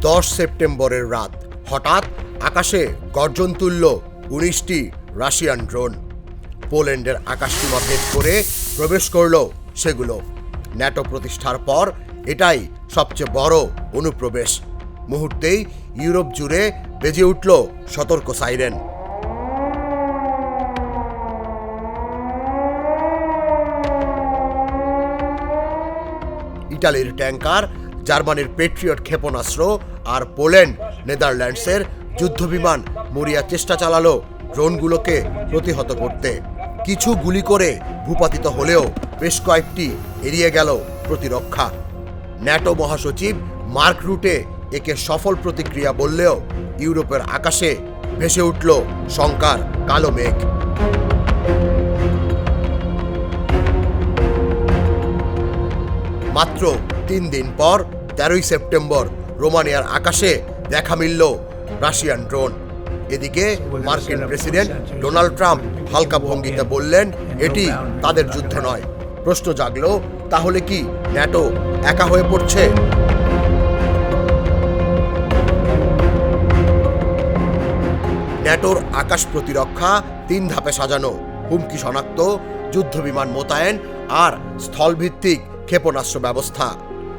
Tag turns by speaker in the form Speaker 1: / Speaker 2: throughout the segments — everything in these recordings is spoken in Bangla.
Speaker 1: দশ সেপ্টেম্বরের রাত। হঠাৎ আকাশে গর্জন তুলল উনিশটি রাশিয়ান ড্রোন। পোল্যান্ডের আকাশসীমা ভেদ করে প্রবেশ করল সেগুলো। ন্যাটো প্রতিষ্ঠার পর এটাই সবচেয়ে বড় অনুপ্রবেশ। মুহূর্তেই ইউরোপ জুড়ে বেজে উঠল সতর্ক সাইরেন। ইটালির ট্যাঙ্কার জার্মানির পেট্রিয়ট ক্ষেপণাস্ত্র আর পোল্যান্ড, নেদারল্যান্ডসের যুদ্ধবিমান মরিয়া চেষ্টা চালালো ড্রোনগুলোকে প্রতিহত করতে। কিছু গুলি করে ভূপাতিত হলেও বেশ কয়েকটি এড়িয়ে গেল প্রতিরক্ষা। ন্যাটো মহাসচিব মার্ক রুটে একে সফল প্রতিক্রিয়া বললেও ইউরোপের আকাশে ভেসে উঠল শঙ্কার কালো মেঘ। মাত্র তিন দিন পর তেরোই সেপ্টেম্বর রোমানিয়ার আকাশে দেখা মিলল রাশিয়ান ড্রোন। এদিকে মার্কিন প্রেসিডেন্ট ডোনাল্ড ট্রাম্প হালকা ভঙ্গিতে বললেন, এটি তাদের যুদ্ধ নয়। প্রশ্ন জাগলো, তাহলে কি ন্যাটো একা হয়ে পড়ছে? ন্যাটোর আকাশ প্রতিরক্ষা তিন ধাপে সাজানো, হুমকি শনাক্ত, যুদ্ধবিমান মোতায়েন আর স্থলভিত্তিক ক্ষেপণাস্ত্র ব্যবস্থা।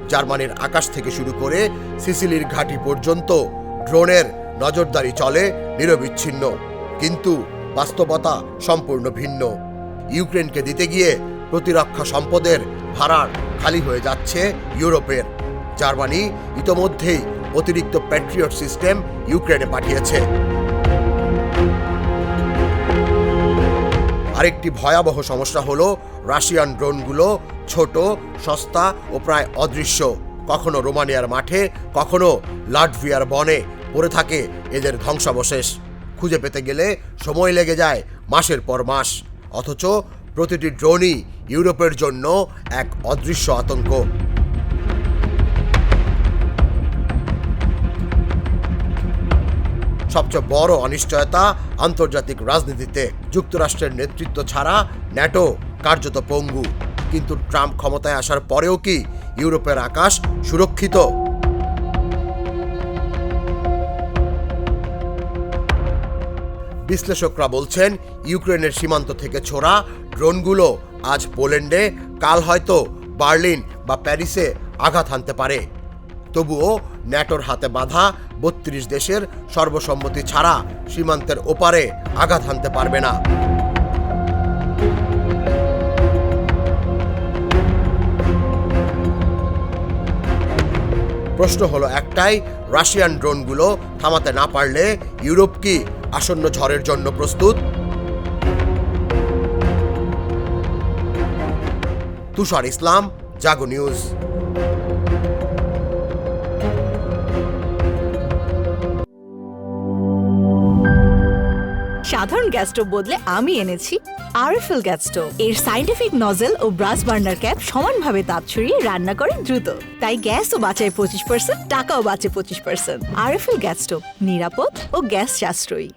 Speaker 1: জার্মানির আকাশ থেকে শুরু করে সিসিলির ঘাঁটি পর্যন্ত ড্রোনের নজরদারি চলে নিরবিচ্ছিন্ন। কিন্তু বাস্তবতা সম্পূর্ণ ভিন্ন। ইউক্রেনকে দিতে গিয়ে প্রতিরক্ষা সম্পদের ভাড়ার খালি হয়ে যাচ্ছে ইউরোপের। জার্মানি ইতোমধ্যেই অতিরিক্ত প্যাট্রিয়ট সিস্টেম ইউক্রেনে পাঠিয়েছে। আরেকটি ভয়াবহ সমস্যা হলো রাশিয়ান ড্রোনগুলো ছোট, সস্তা ও প্রায় অদৃশ্য। কখনো রোমানিয়ার মাঠে, কখনো লাটভিয়ার বনে পড়ে থাকে এদের ধ্বংসাবশেষ। খুঁজে পেতে গেলে সময় লেগে যায় মাসের পর মাস। অথচ প্রতিটি ড্রোনই ইউরোপের জন্য এক অদৃশ্য আতঙ্ক। সবচেয়ে বড় অনিশ্চয়তা আন্তর্জাতিক রাজনীতিতে। যুক্তরাষ্ট্রের নেতৃত্ব ছাড়া ন্যাটো কার্যত পঙ্গু। কিন্তু ট্রাম্প ক্ষমতায় আসার পরেও কি ইউরোপের আকাশ সুরক্ষিত? বিশ্লেষকরা বলছেন, ইউক্রেনের সীমান্ত থেকে ছোড়া ড্রোনগুলো আজ পোল্যান্ডে, কাল হয়তো বার্লিন বা প্যারিসে আঘাত হানতে পারে। তবুও ন্যাটোর হাতে বাঁধা বত্রিশ দেশের সর্বসম্মতি ছাড়া সীমান্তের ওপারে আঘাত হানতে পারবে না। প্রশ্ন হলো একটাই, রাশিয়ান ড্রোনগুলো থামাতে না পারলে ইউরোপ কি আসন্ন ঝড়ের জন্য প্রস্তুত? তুষার ইসলাম, জাগো নিউজ।
Speaker 2: সাধারণ গ্যাস স্টোভ বদলে আমি এনেছি আরএফএল গ্যাস স্টোভ। এর সাইন্টিফিক নজেল ও ব্রাশ বার্নার ক্যাপ সমানভাবে তাপ ছড়িয়ে রান্না করে দ্রুত। তাই গ্যাসও বাঁচায় পঁচিশ পার্সেন্ট টাকাও বাঁচে পঁচিশ পার্সেন্ট আরএফএল গ্যাস স্টোভ নিরাপদ ও গ্যাস সাশ্রয়ী।